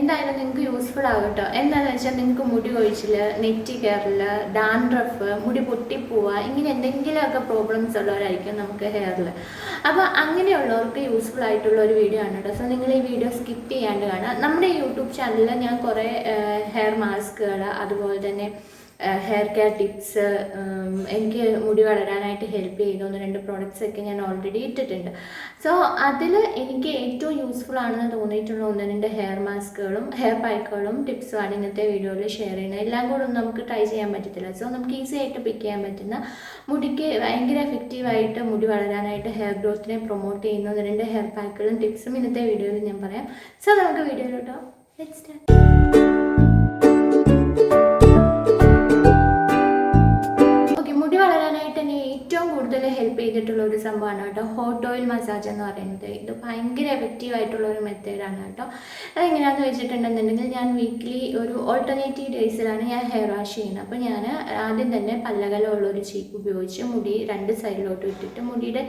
എന്തായാലും നിങ്ങൾക്ക് യൂസ്ഫുൾ ആകും കേട്ടോ എന്താണെന്ന് വെച്ചാൽ നിങ്ങൾക്ക് മുടി കൊഴിച്ചിൽ നെറ്റി കയറിൽ ഡാൻഡ്രഫ് മുടി പൊട്ടിപ്പോവുക ഇങ്ങനെ എന്തെങ്കിലുമൊക്കെ പ്രോബ്ലംസ് ഉള്ളവരായിരിക്കും നമുക്ക് ഹെയറിൽ അപ്പോൾ അങ്ങനെയുള്ളവർക്ക് യൂസ്ഫുൾ ആയിട്ടുള്ള ഒരു വീഡിയോ ആണ് കേട്ടോ. സോ നിങ്ങൾ ഈ വീഡിയോ സ്കിപ്പ് ചെയ്യാണ്ട് കാണുക. നമ്മുടെ യൂട്യൂബ് ചാനലിൽ ഞാൻ കുറേ ഹെയർ മാസ്കുകൾ അതുപോലെ തന്നെ ഹെയർ കെയർ ടിപ്സ് എനിക്ക് മുടി വളരാനായിട്ട് ഹെൽപ്പ് ചെയ്യുന്ന ഒന്ന് രണ്ട് പ്രോഡക്റ്റ്സ് ഒക്കെ ഞാൻ ഓൾറെഡി ഇട്ടിട്ടുണ്ട്. സോ അതിൽ എനിക്ക് ഏറ്റവും യൂസ്ഫുൾ ആണെന്ന് തോന്നിയിട്ടുള്ള ഒന്ന് രണ്ട് ഹെയർ മാസ്കുകളും ഹെയർ പാക്കുകളും ടിപ്സുമാണ് ഇന്നത്തെ വീഡിയോയിൽ ഷെയർ ചെയ്യുന്നത്. എല്ലാം കൂടെ ഒന്നും നമുക്ക് ട്രൈ ചെയ്യാൻ പറ്റത്തില്ല. സോ നമുക്ക് ഈസി ആയിട്ട് പിക്ക് ചെയ്യാൻ പറ്റുന്ന മുടിക്ക് ഭയങ്കര എഫക്റ്റീവായിട്ട് മുടി വളരാനായിട്ട് ഹെയർ ഗ്രോത്തിനെ പ്രൊമോട്ട് ചെയ്യുന്ന ഒന്ന് രണ്ട് ഹെയർ പാക്കുകളും ടിപ്സും ഇന്നത്തെ വീഡിയോയിൽ ഞാൻ പറയാം. സോ നമുക്ക് വീഡിയോയിലോട്ടോ ലെറ്റ് സ്റ്റാർട്ട് ഹെൽപ്പ് ചെയ്തിട്ടുള്ള ഒരു സംഭവമാണ് കേട്ടോ. ഹോട്ട് ഓയിൽ മസാജ് എന്ന് പറയുന്നത്. ഇത് ഭയങ്കര എഫക്റ്റീവ് ആയിട്ടുള്ള ഒരു മെത്തേഡാണ് കേട്ടോ. അതെങ്ങനെയാണെന്ന് വെച്ചിട്ടുണ്ടെന്നുണ്ടെങ്കിൽ ഞാൻ വീക്ക്ലി ഒരു ഓൾട്ടർനേറ്റീവ് ഡേയ്സിലാണ് ഞാൻ ഹെയർ വാഷ് ചെയ്യുന്നത്. അപ്പോൾ ഞാൻ ആദ്യം തന്നെ പല്ലകലമുള്ള ഒരു ചീപ്പ് ഉപയോഗിച്ച് മുടി രണ്ട് സൈഡിലോട്ട് ഇട്ടിട്ട് മുടിയുടെ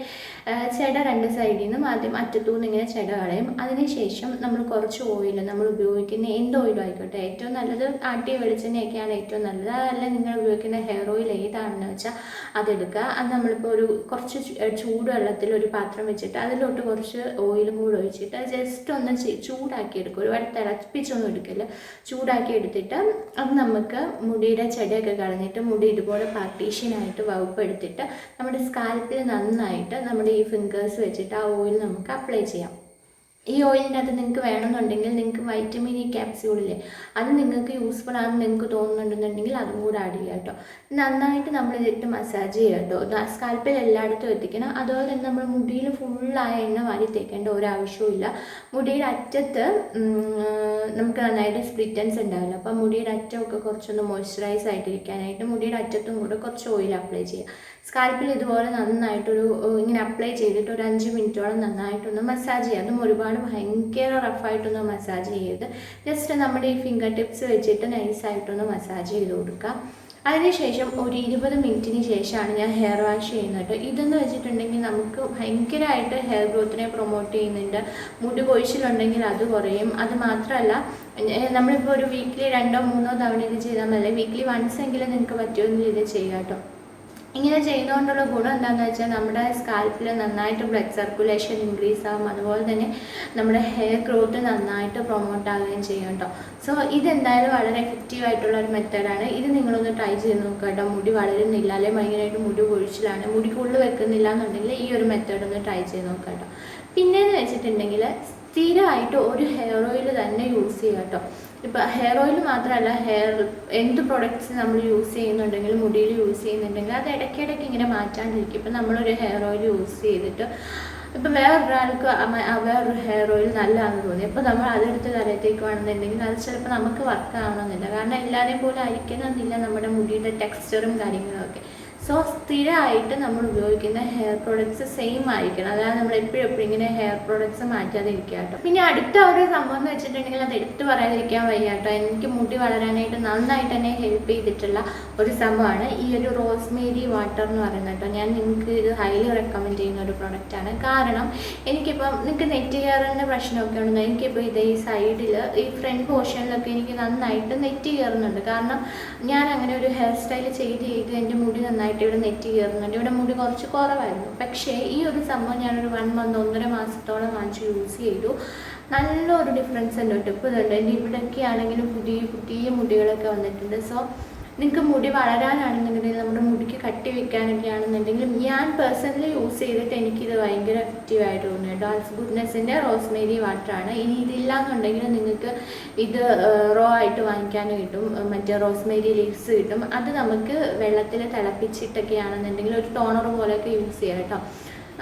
ചെട രണ്ട് സൈഡിൽ നിന്നും ആദ്യം അറ്റത്തുനിന്ന് ഇങ്ങനെ ചെട കളയും. അതിനുശേഷം നമ്മൾ കുറച്ച് ഓയിൽ നമ്മൾ ഉപയോഗിക്കുന്ന എന്ത് ഓയിലും ആയിക്കോട്ടെ ഏറ്റവും നല്ലത് ആട്ടിയ വെളിച്ചെണ്ണയൊക്കെയാണ് ഏറ്റവും നല്ലത്. അതല്ല നിങ്ങൾ ഉപയോഗിക്കുന്ന ഹെയർ ഓയിൽ ഏതാണെന്ന് വെച്ചാൽ അതെടുക്കുക. അത് നമ്മളിപ്പോൾ ഒരു കുറച്ച് ചൂട് വെള്ളത്തിൽ ഒരു പാത്രം വെച്ചിട്ട് അതിലോട്ട് കുറച്ച് ഓയിലും കൂടെ ഒഴിച്ചിട്ട് ജസ്റ്റ് ഒന്ന് ചൂടാക്കി എടുക്കും. ഒരുപാട് തിളപ്പിച്ചൊന്നും എടുക്കില്ല. ചൂടാക്കി എടുത്തിട്ട് അത് നമുക്ക് മുടിയുടെ ചെടിയൊക്കെ കളഞ്ഞിട്ട് മുടി ഇതുപോലെ പാർട്ടീഷ്യനായിട്ട് വകുപ്പ് എടുത്തിട്ട് നമ്മുടെ സ്കാൽപ്പിൽ നന്നായിട്ട് നമ്മുടെ ഈ ഫിംഗേഴ്സ് വെച്ചിട്ട് ആ ഓയിൽ നമുക്ക് അപ്ലൈ ചെയ്യാം. ഈ ഓയിലിന്റെ നിങ്ങൾക്ക് വേണമെന്നുണ്ടെങ്കിൽ നിങ്ങൾക്ക് വൈറ്റമിൻ ഇ ക്യാപ്സ്യൂളില്ലേ അത് നിങ്ങൾക്ക് യൂസ്ഫുൾ ആണെന്ന് നിങ്ങൾക്ക് തോന്നുന്നുണ്ടെന്നുണ്ടെങ്കിൽ അതും കൂടെ ആഡ് ചെയ്യുക കേട്ടോ. നന്നായിട്ട് നമ്മൾ ഇതിട്ട് മസാജ് ചെയ്യുക കേട്ടോ. സ്കാൽപ്പിൽ എല്ലായിടത്തും എത്തിക്കണം. അതുപോലെ തന്നെ നമ്മൾ മുടിയിൽ ഫുള്ളായ എണ്ണ വാരി തേക്കേണ്ട ഒരാവശ്യവും ഇല്ല. മുടിയുടെ അറ്റത്ത് നമുക്ക് നന്നായിട്ട് സ്പ്ലിറ്റൻസ് ഉണ്ടാവില്ല. അപ്പോൾ മുടിയുടെ അറ്റമൊക്കെ കുറച്ചൊന്ന് മോയ്സ്ചറൈസ് ആയിട്ടിരിക്കാനായിട്ട് മുടിയുടെ അറ്റത്തും കൂടെ കുറച്ച് ഓയിൽ അപ്ലൈ ചെയ്യുക സ്കാൽപ്പിൽ ഇതുപോലെ നന്നായിട്ടൊരു ഇങ്ങനെ അപ്ലൈ ചെയ്തിട്ട് ഒരു അഞ്ച് മിനിറ്റോളം നന്നായിട്ടൊന്ന് മസാജ് ചെയ്യുക അതും ഒരുപാട് ഭയങ്കര റഫായിട്ടൊന്ന് മസാജ് ചെയ്യരുത്. ജസ്റ്റ് നമ്മുടെ ഈ ഫിംഗർ ടിപ്സ് വെച്ചിട്ട് നൈസായിട്ടൊന്ന് മസാജ് ചെയ്ത് കൊടുക്കുക അതിനുശേഷം ഒരു ഇരുപത് മിനിറ്റിന് ശേഷമാണ് ഞാൻ ഹെയർ വാഷ് ചെയ്യുന്നത്. ഇതെന്ന് വെച്ചിട്ടുണ്ടെങ്കിൽ നമുക്ക് ഭയങ്കരമായിട്ട് ഹെയർ ഗ്രോത്തിനെ പ്രൊമോട്ട് ചെയ്യുന്നുണ്ട്. മുടി കൊഴിച്ചിലുണ്ടെങ്കിൽ അത് കുറയും. അത് മാത്രമല്ല നമ്മളിപ്പോൾ ഒരു വീക്കിലി രണ്ടോ മൂന്നോ തവണ ഇത് ചെയ്താൽ മതി. വീക്കിലി വൺസ് എങ്കിലും നിങ്ങൾക്ക് പറ്റുമെങ്കിൽ ഇത് ചെയ്യാം കേട്ടോ. ഇങ്ങനെ ചെയ്യുന്നതുകൊണ്ടുള്ള ഗുണം എന്താണെന്ന് വെച്ചാൽ നമ്മുടെ സ്കാൽപ്പിൽ നന്നായിട്ട് ബ്ലഡ് സർക്കുലേഷൻ ഇൻക്രീസ് ആകും അതുപോലെ തന്നെ നമ്മുടെ ഹെയർ ഗ്രോത്ത് നന്നായിട്ട് പ്രൊമോട്ട് ആവുകയും ചെയ്യും കേട്ടോ. സോ ഇതെന്തായാലും വളരെ എഫക്റ്റീവ് ആയിട്ടുള്ള ഒരു മെത്തേഡാണ് ഇത് നിങ്ങളൊന്ന് ട്രൈ ചെയ്ത് നോക്കുക കേട്ടോ. മുടി വളരുന്നില്ല അല്ലെങ്കിൽ ഭയങ്കരമായിട്ട് മുടി കൊഴിച്ചിലാണ്. മുടിക്കുള്ളിൽ വെക്കുന്നില്ല എന്നുണ്ടെങ്കിൽ ഈ ഒരു മെത്തേഡ് ഒന്ന് ട്രൈ ചെയ്ത് നോക്കുക കേട്ടോ. പിന്നെയെന്ന് വെച്ചിട്ടുണ്ടെങ്കിൽ സ്ഥിരമായിട്ട് ഒരു ഹെയർ ഓയിൽ തന്നെ യൂസ് ചെയ്യുക കേട്ടോ. ഇപ്പോൾ ഹെയർ ഓയിൽ മാത്രമല്ല ഹെയർ എന്ത് പ്രൊഡക്ട്സ് നമ്മൾ യൂസ് ചെയ്യുന്നുണ്ടെങ്കിൽ മുടിയിൽ യൂസ് ചെയ്യുന്നുണ്ടെങ്കിൽ അത് ഇടയ്ക്കിടയ്ക്ക് ഇങ്ങനെ മാറ്റാണ്ടിരിക്കും. ഇപ്പം നമ്മളൊരു ഹെയർ ഓയിൽ യൂസ് ചെയ്തിട്ട് ഇപ്പം വേറൊരാൾക്ക് വേറൊരു ഹെയർ ഓയിൽ നല്ലതാണെന്ന് തോന്നി. അപ്പോൾ നമ്മൾ അതെടുത്ത് തലത്തേക്ക് വേണമെന്നുണ്ടെങ്കിൽ അത് ചിലപ്പോൾ നമുക്ക് വർക്ക് ആവണമെന്നില്ല. കാരണം എല്ലാവരെയും പോലെ ആയിരിക്കണമെന്നില്ല നമ്മുടെ മുടിയുടെ ടെക്സ്ചറും കാര്യങ്ങളും ഒക്കെ. സോ സ്ഥിരമായിട്ട് നമ്മൾ ഉപയോഗിക്കുന്ന ഹെയർ പ്രോഡക്ട്സ് സെയിം ആയിരിക്കണം. അതായത് നമ്മൾ എപ്പോഴും എപ്പോഴും ഇങ്ങനെ ഹെയർ പ്രോഡക്ട്സ് മാറ്റാതെ ഇരിക്കുക കേട്ടോ. പിന്നെ അടുത്ത ഒരു സംഭവം എന്ന് വെച്ചിട്ടുണ്ടെങ്കിൽ അത് എടുത്തു പറയാതിരിക്കാൻ വയ്യ കേട്ടോ. എനിക്ക് മുടി വളരാനായിട്ട് നന്നായിട്ട് തന്നെ ഹെൽപ്പ് ചെയ്തിട്ടുള്ള ഒരു സംഭവമാണ് ഈ ഒരു റോസ്മേരി വാട്ടർ എന്ന് പറയുന്നത് കേട്ടോ. ഞാൻ നിങ്ങൾക്ക് ഇത് ഹൈലി റെക്കമെൻഡ് ചെയ്യുന്ന ഒരു പ്രോഡക്റ്റാണ് കാരണം എനിക്കിപ്പം നിങ്ങൾക്ക് നെറ്റ് കയറിന്റെ പ്രശ്നമൊക്കെ ഉണ്ടെങ്കിൽ എനിക്കിപ്പോൾ ഇത് ഈ സൈഡിൽ ഈ ഫ്രണ്ട് പോർഷനിലൊക്കെ എനിക്ക് നന്നായിട്ട് നെറ്റ് കയറുന്നുണ്ട് കാരണം ഞാൻ അങ്ങനെ ഒരു ഹെയർ സ്റ്റൈൽ ചെയ്ത് ചെയ്ത് എന്റെ മുടി നന്നായിട്ട് ഇവിടെ നെറ്റ് കയറുന്നുണ്ട്. ഇവിടെ മുടി കുറച്ച് കുറവായിരുന്നു. പക്ഷേ ഈ ഒരു സംഭവം ഞാനൊരു വൺ മന്ത് ഒന്നര മാസത്തോളം വാങ്ങിച്ച് യൂസ് ചെയ്തു. നല്ലൊരു ഡിഫറൻസ് ഉണ്ട് കേട്ടോ ഇപ്പോൾ ഇതുണ്ട്. എന്റെ ഇവിടെയൊക്കെ ആണെങ്കിലും പുതിയ പുതിയ മുടികളൊക്കെ വന്നിട്ടുണ്ട്. സോ നിങ്ങൾക്ക് മുടി വളരാനാണെന്നുണ്ടെങ്കിൽ നമ്മുടെ മുടിക്ക് കട്ടി വെക്കാനൊക്കെ ആണെന്നുണ്ടെങ്കിൽ ഞാൻ പേഴ്സണലി യൂസ് ചെയ്തിട്ട് എനിക്കിത് ഭയങ്കര എഫക്റ്റീവായിട്ട് തോന്നുന്നു കേട്ടോ. ആൽസ് ഗുഡ്നെസ്സിന്റെ റോസ്മേരി വാട്ടറാണ് ഇനി ഇതില്ല എന്നുണ്ടെങ്കിൽ നിങ്ങൾക്ക് ഇത് റോ ആയിട്ട് വാങ്ങിക്കാനും കിട്ടും. മറ്റേ റോസ്മേരി ലീവ്സ് കിട്ടും. അത് നമുക്ക് വെള്ളത്തിൽ തിളപ്പിച്ചിട്ടൊക്കെ ആണെന്നുണ്ടെങ്കിൽ ഒരു ടോണർ പോലെയൊക്കെ യൂസ് ചെയ്യാം കേട്ടോ.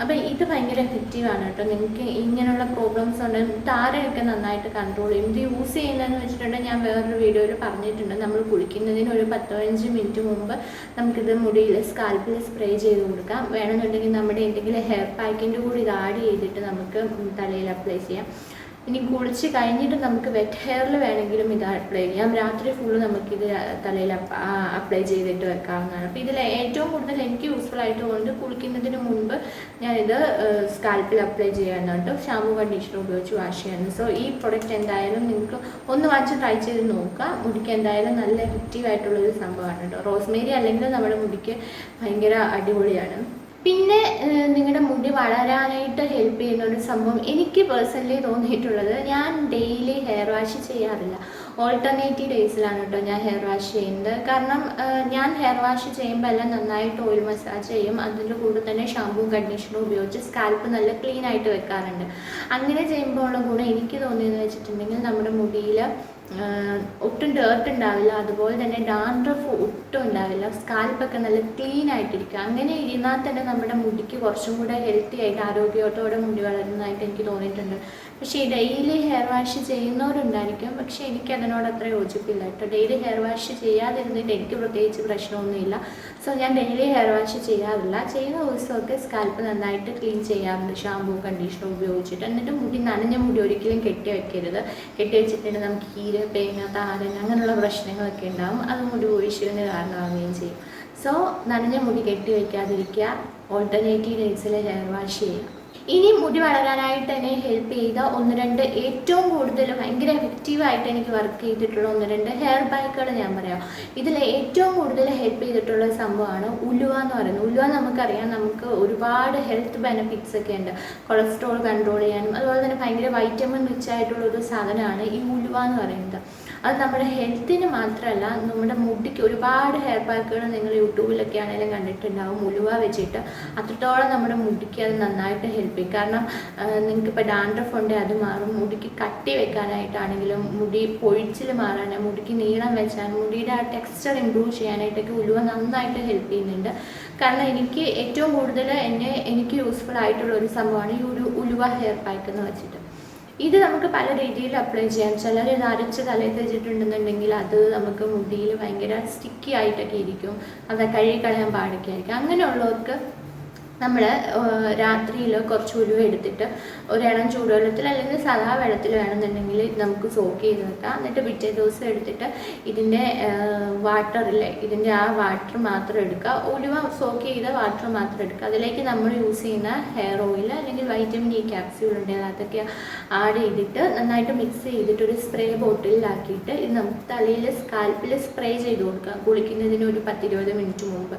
അപ്പം ഇത് ഭയങ്കര എഫക്റ്റീവാണ് കേട്ടോ. നിങ്ങൾക്ക് ഇങ്ങനെയുള്ള പ്രോബ്ലംസ് ഉണ്ട്. താരയൊക്കെ നന്നായിട്ട് കൺട്രോൾ ചെയ്യും? ഇത് യൂസ് ചെയ്യുന്നതെന്ന് വെച്ചിട്ടുണ്ടെങ്കിൽ ഞാൻ വേറൊരു വീഡിയോയിൽ പറഞ്ഞിട്ടുണ്ട്. നമ്മൾ കുളിക്കുന്നതിന് ഒരു പത്ത് പതിനഞ്ച് മിനിറ്റ് മുമ്പ് നമുക്കിത് മുടിയിൽ സ്കാൽപ്പിൽ സ്പ്രേ ചെയ്ത് കൊടുക്കാം. വേണമെന്നുണ്ടെങ്കിൽ നമ്മുടെ എന്തെങ്കിലും ഹെയർ പാക്കിന്റെ കൂടി ഇത് ആഡ് ചെയ്തിട്ട് നമുക്ക് തലയിൽ അപ്ലൈ ചെയ്യാം. ഇനി കുളിച്ച് കഴിഞ്ഞിട്ട് നമുക്ക് വെറ്റ് ഹെയറിൽ വേണമെങ്കിലും ഇത് അപ്ലൈ ചെയ്യാം. രാത്രി ഫുള്ള് നമുക്കിത് തലയിൽ അപ്ലൈ ചെയ്തിട്ട് വെക്കാവുന്നതാണ്. അപ്പോൾ ഇതിൽ ഏറ്റവും കൂടുതൽ എനിക്ക് യൂസ്ഫുൾ ആയിട്ട് കൊണ്ട് കുളിക്കുന്നതിന് മുൻപ് ഞാനിത് സ്കാൽപ്പിൽ അപ്ലൈ ചെയ്യാനുണ്ട്. ഷാമ്പു കണ്ടീഷണർ ഉപയോഗിച്ച് വാഷ് ചെയ്യാനുണ്ട്. സോ ഈ പ്രൊഡക്റ്റ് എന്തായാലും നിങ്ങൾക്ക് ഒന്ന് വാങ്ങിച്ച് ട്രൈ ചെയ്ത് നോക്കുക. മുടിക്ക് എന്തായാലും നല്ല എഫക്റ്റീവ് ആയിട്ടുള്ളൊരു സംഭവമാണ് കേട്ടോ. റോസ്മേരി അല്ലെങ്കിൽ നമ്മുടെ മുടിക്ക് ഭയങ്കര അടിപൊളിയാണ്. പിന്നെ നിങ്ങളുടെ മുടി വളരാനായിട്ട് ഹെൽപ്പ് ചെയ്യുന്ന ഒരു സംഭവം എനിക്ക് പേഴ്സണലി തോന്നിയിട്ടുള്ളത് ഞാൻ ഡെയിലി ഹെയർ വാഷ് ചെയ്യാറില്ല. ഓൾട്ടർനേറ്റീവ് ഡേയ്സിലാണ് കേട്ടോ ഞാൻ ഹെയർ വാഷ് ചെയ്യുന്നത്. കാരണം ഞാൻ ഹെയർ വാഷ് ചെയ്യുമ്പോൾ എല്ലാം നന്നായിട്ട് ഓയിൽ മസാജ് ചെയ്യും. അതിന്റെ കൂടെ തന്നെ ഷാമ്പൂ കണ്ടീഷണറും ഉപയോഗിച്ച് സ്കാൽപ്പ് നല്ല ക്ലീൻ ആയിട്ട് വെക്കാറുണ്ട്. അങ്ങനെ ചെയ്യുമ്പോൾ ഉള്ള ഗുണം എനിക്ക് തോന്നിയെന്ന് വെച്ചിട്ടുണ്ടെങ്കിൽ നമ്മുടെ മുടിയിൽ ഒട്ടും ഡേർട്ട് ഉണ്ടാവില്ല. അതുപോലെ തന്നെ ഡാൻഡ്രഫ് ഒട്ടും ഉണ്ടാവില്ല. സ്കാൽപ്പൊക്കെ നല്ല ക്ലീൻ ആയിട്ടിരിക്കും. അങ്ങനെ ഇരുന്നാൽ തന്നെ നമ്മുടെ മുടിക്ക് കുറച്ചും കൂടെ ഹെൽത്തി ആയിട്ട് ആരോഗ്യത്തോടെ മുടി വളരുന്നതായിട്ട് എനിക്ക് തോന്നിയിട്ടുണ്ട്. പക്ഷേ ഡെയിലി ഹെയർ വാഷ് ചെയ്യുന്നവരുണ്ടായിരിക്കും. പക്ഷേ എനിക്ക് അതിനോട് അത്ര യോജിപ്പില്ല കേട്ടോ. ഡെയിലി ഹെയർ വാഷ് ചെയ്യാതിരുന്നിട്ട് എനിക്ക് പ്രത്യേകിച്ച് പ്രശ്നമൊന്നുമില്ല. സോ ഞാൻ ഡെയിലി ഹെയർ വാഷ് ചെയ്യാറില്ല. ചെയ്യുന്ന ദിവസമൊക്കെ സ്കാൽപ്പ് നന്നായിട്ട് ക്ലീൻ ചെയ്യാറുണ്ട്. ഷാമ്പൂ കണ്ടീഷണർ ഉപയോഗിച്ചിട്ട്. എന്നിട്ട് മുടി നനഞ്ഞ മുടി ഒരിക്കലും കെട്ടി വെക്കരുത്. കെട്ടി വെച്ചിട്ടുണ്ടെങ്കിൽ നമുക്ക് കീര പേന താരൻ അങ്ങനെയുള്ള പ്രശ്നങ്ങളൊക്കെ ഉണ്ടാകും അത് മുടി ഒഴിച്ചിലിന് കാരണമാവുകയും ചെയ്യും. സോ നനഞ്ഞ മുടി കെട്ടി വെക്കാതിരിക്കുക. ഓൾട്ടർനേറ്റീവ് ഡേറ്റ്സിൽ ഹെയർ വാഷ് ചെയ്യുക. ഇനി മുടി വളരാനായിട്ട് എന്നെ ഹെൽപ്പ് ചെയ്ത ഒന്ന് രണ്ട് ഏറ്റവും കൂടുതൽ ഭയങ്കര എഫക്റ്റീവായിട്ട് എനിക്ക് വർക്ക് ചെയ്തിട്ടുള്ള ഒന്ന് രണ്ട് ഹെയർ ബാഗുകൾ ഞാൻ പറയാം. ഇതിൽ ഏറ്റവും കൂടുതൽ ഹെൽപ്പ് ചെയ്തിട്ടുള്ള സംഭവമാണ് ഉലുവ എന്ന് പറയുന്നത്. ഉലുവ നമുക്കറിയാം നമുക്ക് ഒരുപാട് ഹെൽത്ത് ബെനിഫിറ്റ്സ് ഒക്കെ ഉണ്ട്. കൊളസ്ട്രോൾ കൺട്രോൾ ചെയ്യാനും അതുപോലെ തന്നെ ഭയങ്കര വൈറ്റമിൻ റിച്ച് ആയിട്ടുള്ള ഒരു സാധനമാണ് ഈ ഉലുവ എന്ന് പറയുന്നത്. അത് നമ്മുടെ ഹെൽത്തിന് മാത്രമല്ല നമ്മുടെ മുടിക്ക് ഒരുപാട് ഹെയർ പാക്കുകൾ നിങ്ങൾ യൂട്യൂബിലൊക്കെ ആണെങ്കിലും കണ്ടിട്ടുണ്ടാവും. ഉലുവ വെച്ചിട്ട് അത്രത്തോളം നമ്മുടെ മുടിക്ക് അത് നന്നായിട്ട് ഹെൽപ്പ് ചെയ്യും. കാരണം നിങ്ങൾക്ക് ഇപ്പോൾ ഡാൻഡ്രഫ് ഉണ്ടെങ്കിൽ അത് മാറും. മുടിക്ക് കട്ടി വെക്കാനായിട്ടാണെങ്കിലും മുടി പൊഴിച്ചിൽ മാറാൻ മുടിക്ക് നീളം വെച്ചാൽ മുടിയുടെ ആ ടെക്സ്ചർ ഇമ്പ്രൂവ് ചെയ്യാനായിട്ടൊക്കെ ഉലുവ നന്നായിട്ട് ഹെൽപ്പ് ചെയ്യുന്നുണ്ട്. കാരണം എനിക്ക് ഏറ്റവും കൂടുതൽ എന്നെ എനിക്ക് യൂസ്ഫുൾ ആയിട്ടുള്ള ഒരു സംഭവമാണ് ഈ ഒരു ഉലുവ ഹെയർ പാക്ക് എന്ന് വെച്ചിട്ട്. ഇത് നമുക്ക് പല രീതിയിൽ അപ്ലൈ ചെയ്യാം. ചിലർ ഇത് അരച്ച് തലയിൽ തേച്ചിട്ടുണ്ടെന്നുണ്ടെങ്കിൽ അത് നമുക്ക് മുടിയിൽ ഭയങ്കര സ്റ്റിക്കി ആയിട്ടൊക്കെ ഇരിക്കും. അത് കഴുകി കളയാൻ പാടിക്കായിരിക്കും അങ്ങനെയുള്ളവർക്ക് നമ്മൾ രാത്രിയിൽ കുറച്ച് ഉലുവ എടുത്തിട്ട് ഒരിളം ചൂടുവെള്ളത്തിൽ അല്ലെങ്കിൽ സാധാ വെള്ളത്തിൽ വേണമെന്നുണ്ടെങ്കിൽ നമുക്ക് സോക്ക് ചെയ്ത് വെക്കാം. എന്നിട്ട് പിറ്റേ ദിവസം എടുത്തിട്ട് ഇതിന്റെ വാട്ടറില്ലേ ഇതിന്റെ ആ വാട്ടർ മാത്രം എടുക്കുക. ഉലുവ സോക്ക് ചെയ്ത വാട്ടർ മാത്രം എടുക്കുക. അതിലേക്ക് നമ്മൾ യൂസ് ചെയ്യുന്ന ഹെയർ ഓയിൽ അല്ലെങ്കിൽ വൈറ്റമിൻ ഇ ക്യാപ്സ്യൂൾ ഉണ്ടെങ്കിൽ അതൊക്കെ ആഡ് ചെയ്തിട്ട് നന്നായിട്ട് മിക്സ് ചെയ്തിട്ട് ഒരു സ്പ്രേ ബോട്ടിലാക്കിയിട്ട് ഇത് നമുക്ക് തലയിൽ സ്കാൽപ്പിൽ സ്പ്രേ ചെയ്ത് കൊടുക്കാം. കുളിക്കുന്നതിന് ഒരു പത്തിരുപത് മിനിറ്റ് മുമ്പ്.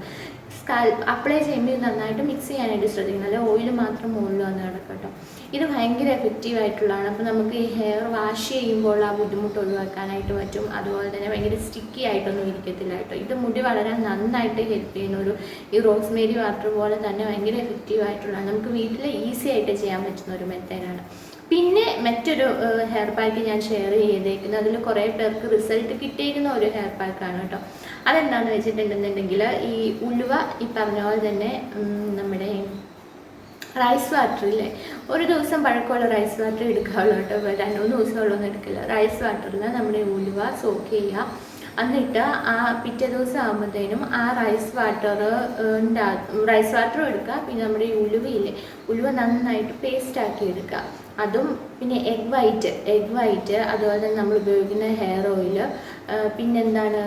അപ്ലൈ ചെയ്യുമ്പോൾ ഇത് നന്നായിട്ട് മിക്സ് ചെയ്യാനായിട്ട് ശ്രദ്ധിക്കണം. അല്ലെ ഓയിൽ മാത്രം മുകളിൽ വന്ന് കിടക്കട്ടോ. ഇത് ഭയങ്കര എഫക്റ്റീവ് ആയിട്ടുള്ളതാണ്. അപ്പോൾ നമുക്ക് ഈ ഹെയർ വാഷ് ചെയ്യുമ്പോൾ ആ ബുദ്ധിമുട്ട് ഒഴിവാക്കാനായിട്ട് പറ്റും. അതുപോലെ തന്നെ ഭയങ്കര സ്റ്റിക്കി ആയിട്ടൊന്നും ഇരിക്കത്തില്ല കേട്ടോ. ഇത് മുടി വളരാൻ നന്നായിട്ട് ഹെൽപ്പ് ചെയ്യുന്ന ഒരു ഈ റോസ്മേരി വാട്ടർ പോലെ തന്നെ ഭയങ്കര എഫക്റ്റീവ് ആയിട്ടുള്ളതാണ്. നമുക്ക് വീട്ടിൽ ഈസി ആയിട്ട് ചെയ്യാൻ പറ്റുന്ന ഒരു മെത്തേഡാണ് പിന്നെ മറ്റൊരു ഹെയർ പാക്ക് ഞാൻ ഷെയർ ചെയ്തേക്കുന്നത്. അതിൽ കുറേ പേർക്ക് റിസൾട്ട് കിട്ടിയിരിക്കുന്ന ഒരു ഹെയർ പാക്കാണ് കേട്ടോ. അതെന്താണെന്ന് വെച്ചിട്ടുണ്ടെന്നുണ്ടെങ്കിൽ ഈ ഉലുവ ഈ പറഞ്ഞ പോലെ തന്നെ നമ്മുടെ റൈസ് വാട്ടർ ഇല്ലേ? ഒരു ദിവസം പഴക്കമുള്ള റൈസ് വാട്ടർ എടുക്കാവുള്ളൂ കേട്ടോ. രണ്ട് മൂന്ന് ദിവസമുള്ളൊന്നും എടുക്കില്ല. റൈസ് വാട്ടറിൽ നമ്മുടെ ഉലുവ സോക്ക് ചെയ്യുക എന്നിട്ട് ആ പിറ്റേ ദിവസം ആകുമ്പോഴത്തേനും ആ റൈസ് വാട്ടർ ഉണ്ടാകും റൈസ് വാട്ടറും എടുക്കുക പിന്നെ നമ്മുടെ ഈ ഉലുവയില്ലേ? ഉലുവ നന്നായിട്ട് പേസ്റ്റാക്കി എടുക്കുക അതും പിന്നെ എഗ് വൈറ്റ് എഗ് വൈറ്റ് അതുപോലെ തന്നെ നമ്മൾ ഉപയോഗിക്കുന്ന ഹെയർ ഓയിൽ പിന്നെന്താണ്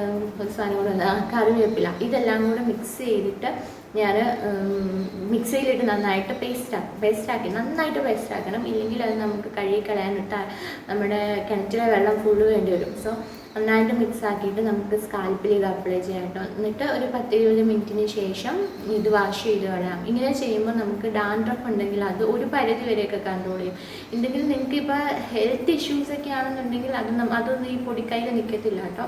സാധനം കറിവേപ്പില. ഇതെല്ലാം കൂടെ മിക്സ് ചെയ്തിട്ട് ഞാൻ മിക്സിയിലിട്ട് നന്നായിട്ട് പേസ്റ്റ് ആക്കും പേസ്റ്റ് ആക്കി നന്നായിട്ട് പേസ്റ്റ് ആക്കണം. ഇല്ലെങ്കിൽ അത് നമുക്ക് കഴുകി കളയാനിട്ട് നമ്മുടെ കിണറ്റിലെ വെള്ളം ഫുള്ള് വേണ്ടി വരും. സോ നന്നായിട്ട് മിക്സ് ആക്കിയിട്ട് നമുക്ക് സ്കാൽപ്പിൽ ഇത് അപ്ലൈ ചെയ്യാം കേട്ടോ എന്നിട്ട് ഒരു പത്ത് ഇരുപത് മിനിറ്റിന് ശേഷം ഇത് വാഷ് ചെയ്ത് കളയാം. ഇങ്ങനെ ചെയ്യുമ്പോൾ നമുക്ക് ഡാൻഡ്രഫ് ഉണ്ടെങ്കിൽ അത് ഒരു പരിധി വരെയൊക്കെ കൺട്രോൾ ചെയ്യും. എന്തെങ്കിലും നിങ്ങൾക്ക് ഇപ്പോൾ ഹെൽത്ത് ഇഷ്യൂസ് ഒക്കെ ആണെന്നുണ്ടെങ്കിൽ അത് അതൊന്നും ഈ പൊടിക്കൈയിൽ നിൽക്കത്തില്ല കേട്ടോ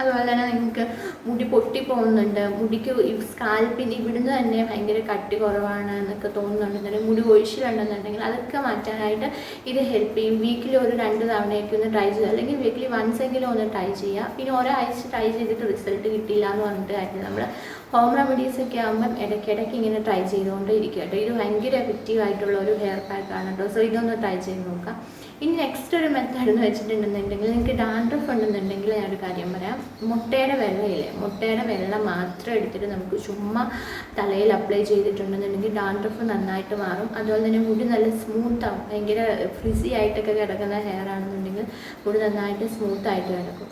അതുപോലെ തന്നെ നിങ്ങൾക്ക് മുടി പൊട്ടി പോകുന്നുണ്ട് മുടിക്ക് സ്കാൽപ്പിന് ഇവിടുന്ന് തന്നെ ഭയങ്കര കട്ടി കുറവാണ് എന്നൊക്കെ തോന്നുന്നുണ്ടെന്നുണ്ടെങ്കിൽ മുടി ഒഴിച്ചിലുണ്ടെന്നുണ്ടെങ്കിൽ അതൊക്കെ മാറ്റാനായിട്ട് ഇത് ഹെൽപ്പ് ചെയ്യും. വീക്കിലി ഒരു രണ്ട് തവണയൊക്കെ ഒന്ന് ട്രൈ ചെയ്യുക. അല്ലെങ്കിൽ വീക്കിലി വൺസ് എങ്കിലും ഒന്ന് ട്രൈ ചെയ്യുക. പിന്നെ ഒരാഴ്ച ട്രൈ ചെയ്തിട്ട് റിസൾട്ട് കിട്ടിയില്ല എന്ന് പറഞ്ഞിട്ട് കാര്യം നമ്മൾ ഹോം റെമഡീസ് ഒക്കെ ആകുമ്പം ഇടയ്ക്കിടയ്ക്ക് ഇങ്ങനെ ട്രൈ ചെയ്തുകൊണ്ടേ ഇരിക്കുക കേട്ടോ. ഇത് ഭയങ്കര എഫക്റ്റീവ് ആയിട്ടുള്ള ഒരു ഹെയർ പാക്ക് ആണ് കേട്ടോ സോ ഇതൊന്ന് ട്രൈ ചെയ്ത് നോക്കാം. ഇനി നെക്സ്റ്റ് ഒരു മെത്തേഡ് എന്ന് വെച്ചിട്ടുണ്ടെന്നുണ്ടെങ്കിൽ നിങ്ങൾക്ക് ഡാൻഡ്രഫ് ഉണ്ടെന്നുണ്ടെങ്കിൽ ഞാനൊരു കാര്യം പറയാം. മുട്ടയുടെ വെള്ളയില്ലേ? മുട്ടയുടെ വെള്ള മാത്രം എടുത്തിട്ട് നമുക്ക് ചുമ്മാ തലയിൽ അപ്ലൈ ചെയ്തിട്ടുണ്ടെന്നുണ്ടെങ്കിൽ ഡാൻഡ്രഫ് നന്നായിട്ട് മാറും. അതുപോലെ തന്നെ മുടി നല്ല സ്മൂത്താവും ഭയങ്കര ഫ്രിസി ആയിട്ടൊക്കെ കിടക്കുന്ന ഹെയർ ആണെന്നുണ്ടെങ്കിൽ മുടി നന്നായിട്ട് സ്മൂത്തായിട്ട് കിടക്കും.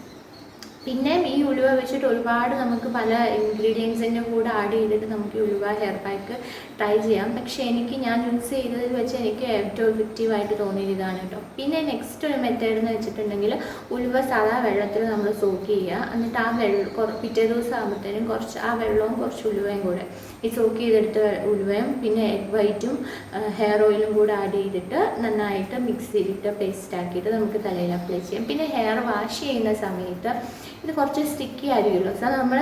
പിന്നെയും ഈ ഉലുവ വെച്ചിട്ട് ഒരുപാട് നമുക്ക് പല ഇൻഗ്രീഡിയൻസിന്റെ കൂടെ ആഡ് ചെയ്തിട്ട് നമുക്ക് ഈ ഉലുവ ഹെയർ പാക്ക് ട്രൈ ചെയ്യാം. പക്ഷേ എനിക്ക് ഞാൻ യൂസ് ചെയ്തതിൽ വെച്ച് എനിക്ക് ഏറ്റവും എഫക്റ്റീവായിട്ട് തോന്നിയത് ഇതാണ് കേട്ടോ പിന്നെ നെക്സ്റ്റ് ഒരു മെത്തേഡ് എന്ന് വെച്ചിട്ടുണ്ടെങ്കിൽ ഉലുവ സാധാ വെള്ളത്തിൽ നമ്മൾ സോക്ക് ചെയ്യുക. എന്നിട്ട് ആ വെള്ളം പിറ്റേ ദിവസം ആകുമ്പോഴത്തേനും കുറച്ച് ആ വെള്ളവും കുറച്ച് ഉലുവയും കൂടെ ഈ സോക്ക് ചെയ്തെടുത്ത ഉലുവയും പിന്നെ എഗ് വൈറ്റും ഹെയർ ഓയിലും കൂടെ ആഡ് ചെയ്തിട്ട് നന്നായിട്ട് മിക്സ് ചെയ്തിട്ട് പേസ്റ്റ് ആക്കിയിട്ട് നമുക്ക് തലയിൽ അപ്ലൈ ചെയ്യാം. പിന്നെ ഹെയർ വാഷ് ചെയ്യുന്ന സമയത്ത് ഇത് കുറച്ച് സ്റ്റിക്കി ആയിരിക്കുമല്ലോ. സോ നമ്മൾ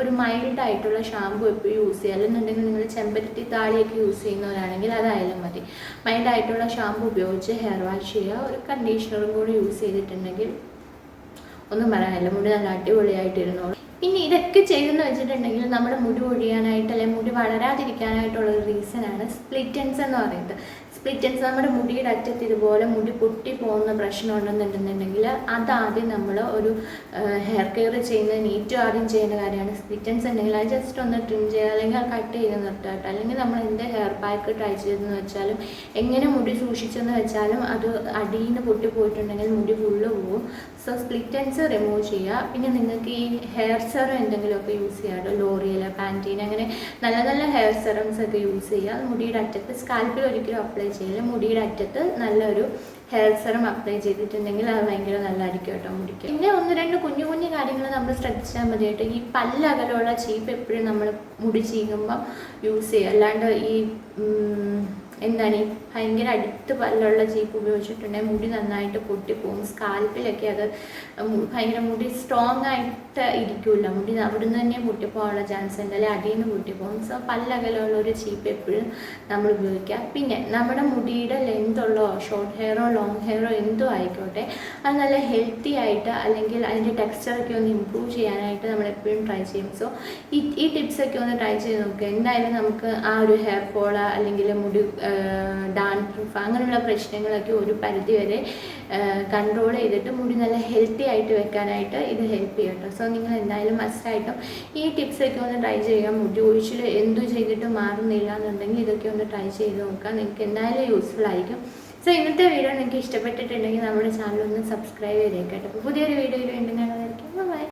ഒരു മൈൽഡ് ആയിട്ടുള്ള ഷാമ്പു എപ്പോഴും യൂസ് ചെയ്യുക. അല്ലെന്നുണ്ടെങ്കിൽ നിങ്ങൾ ചെമ്പരത്തി താളിയൊക്കെ യൂസ് ചെയ്യുന്നവരാണെങ്കിൽ അതായാലും മതി. മൈൽഡ് ആയിട്ടുള്ള ഷാമ്പു ഉപയോഗിച്ച് ഹെയർ വാഷ് ചെയ്യുക. ഒരു കണ്ടീഷണറും കൂടി യൂസ് ചെയ്തിട്ടുണ്ടെങ്കിൽ ഒന്നും പറയാനില്ല മുടി നല്ല അടിപൊളിയായിട്ടിരുന്നോളൂ. പിന്നെ ഇതൊക്കെ ചെയ്തെന്ന് വെച്ചിട്ടുണ്ടെങ്കിൽ നമ്മുടെ മുടി ഒഴിയാനായിട്ട് അല്ലെങ്കിൽ മുടി വളരാതിരിക്കാനായിട്ടുള്ള ഒരു റീസണാണ് സ്പ്ലിറ്റൻസ് എന്ന് പറയുന്നത്. സ്പ്ലിറ്റൻസ് നമ്മുടെ മുടിയുടെ അറ്റത്ത് ഇതുപോലെ മുടി പൊട്ടി പോകുന്ന പ്രശ്നം ഉണ്ടെന്നുണ്ടെന്നുണ്ടെങ്കിൽ അതാദ്യം നമ്മൾ ഒരു ഹെയർ കെയർ ചെയ്യുന്നതിന് ഏറ്റവും ആദ്യം ചെയ്യേണ്ട കാര്യമാണ്. സ്പ്ലിറ്റൻസ് ഉണ്ടെങ്കിൽ അത് ജസ്റ്റ് ഒന്ന് ട്രിം ചെയ്യുക അല്ലെങ്കിൽ കട്ട് ചെയ്ത് നിർത്തുക അല്ലെങ്കിൽ നമ്മൾ എന്ത് ഹെയർ പാക്ക് ട്രൈ ചെയ്തെന്ന് വെച്ചാലും എങ്ങനെ മുടി സൂക്ഷിച്ചെന്ന് വെച്ചാലും അത് അടിയിൽ നിന്ന് പൊട്ടി പോയിട്ടുണ്ടെങ്കിൽ മുടി ഫുള്ള് പോകും സോ സ്പ്ലിറ്റ് എൻഡ്സ് റിമൂവ് ചെയ്യുക. പിന്നെ നിങ്ങൾക്ക് ഈ ഹെയർ സെറം എന്തെങ്കിലുമൊക്കെ യൂസ് ചെയ്യാമല്ലോ ലോറിയൽ പാന്റീൻ അങ്ങനെ നല്ല നല്ല ഹെയർ സെറംസ് ഒക്കെ യൂസ് ചെയ്യുക. മുടിയുടെ അറ്റത്ത് സ്കാൽപ്പിൽ ഒരിക്കലും അപ്ലൈ ചെയ്യില്ല. മുടിയുടെ അറ്റത്ത് നല്ലൊരു ഹെയർ സെറം അപ്ലൈ ചെയ്തിട്ടുണ്ടെങ്കിൽ അത് ഭയങ്കര നല്ലതായിരിക്കും കേട്ടോ മുടിക്ക്. പിന്നെ ഒന്ന് രണ്ട് കുഞ്ഞു കുഞ്ഞു കാര്യങ്ങൾ നമ്മൾ ശ്രദ്ധിച്ചാൽ മതി കേട്ടോ. ഈ പല്ലകലുള്ള ചീപ്പ് എപ്പോഴും നമ്മൾ മുടി ചീകുമ്പം യൂസ് ചെയ്യുക. അല്ലാണ്ട് ഈ എന്താണ് ഈ ഭയങ്കര അടുത്ത് പല്ലുള്ള ചീപ്പ് ഉപയോഗിച്ചിട്ടുണ്ടെങ്കിൽ മുടി നന്നായിട്ട് പൊട്ടിപ്പോകും. സ്കാൽപ്പിലൊക്കെ അത് ഭയങ്കര മുടി സ്ട്രോങ് ആയിട്ട് ഇരിക്കില്ല മുടി അവിടുന്ന് തന്നെ പൊട്ടിപ്പോകാനുള്ള ചാൻസ് ഉണ്ട്. അല്ലെങ്കിൽ അടിയിൽ നിന്ന് പൊട്ടിപ്പോകും. സോ പല്ലകലുള്ള ഒരു ചീപ്പ് എപ്പോഴും നമ്മൾ ഉപയോഗിക്കുക പിന്നെ നമ്മുടെ മുടിയുടെ ലെങ്ത് ഉള്ളോ ഷോർട്ട് ഹെയറോ ലോങ് ഹെയറോ എന്തോ ആയിക്കോട്ടെ അത് നല്ല ഹെൽത്തി ആയിട്ട് അല്ലെങ്കിൽ അതിന്റെ ടെക്സ്ചറൊക്കെ ഒന്ന് ഇമ്പ്രൂവ് ചെയ്യാനായിട്ട് നമ്മൾ എപ്പോഴും ട്രൈ ചെയ്യും. സോ ഈ ഈ ടിപ്സൊക്കെ ഒന്ന് ട്രൈ ചെയ്ത് നോക്കുക എന്തായാലും നമുക്ക് ആ ഒരു ഹെയർ ഫോൾ അല്ലെങ്കിൽ മുടി ഡാൻഡ്രഫ് അങ്ങനെയുള്ള പ്രശ്നങ്ങളൊക്കെ ഒരു പരിധിവരെ കൺട്രോൾ ചെയ്തിട്ട് മുടി നല്ല ഹെൽത്തി ആയിട്ട് വെക്കാനായിട്ട് ഇത് ഹെൽപ്പ് ചെയ്യും കേട്ടോ സോ നിങ്ങൾ എന്തായാലും മസ്റ്റായിട്ടും ഈ ടിപ്സൊക്കെ ഒന്ന് ട്രൈ ചെയ്യുക മുടി ഒഴിച്ചിൽ എന്തു ചെയ്തിട്ട് മാറുന്നില്ല എന്നുണ്ടെങ്കിൽ ഇതൊക്കെ ഒന്ന് ട്രൈ ചെയ്ത് നോക്കാം. നിങ്ങൾക്ക് എന്തായാലും യൂസ്ഫുൾ ആയിരിക്കും. സോ ഇന്നത്തെ വീഡിയോ നിങ്ങൾക്ക് ഇഷ്ടപ്പെട്ടിട്ടുണ്ടെങ്കിൽ നമ്മുടെ ചാനൽ ഒന്ന് സബ്സ്ക്രൈബ് ചെയ്തേക്കട്ടെ പുതിയൊരു വീഡിയോയിൽ വീണ്ടും കാണുന്നതായിരിക്കും. ബൈ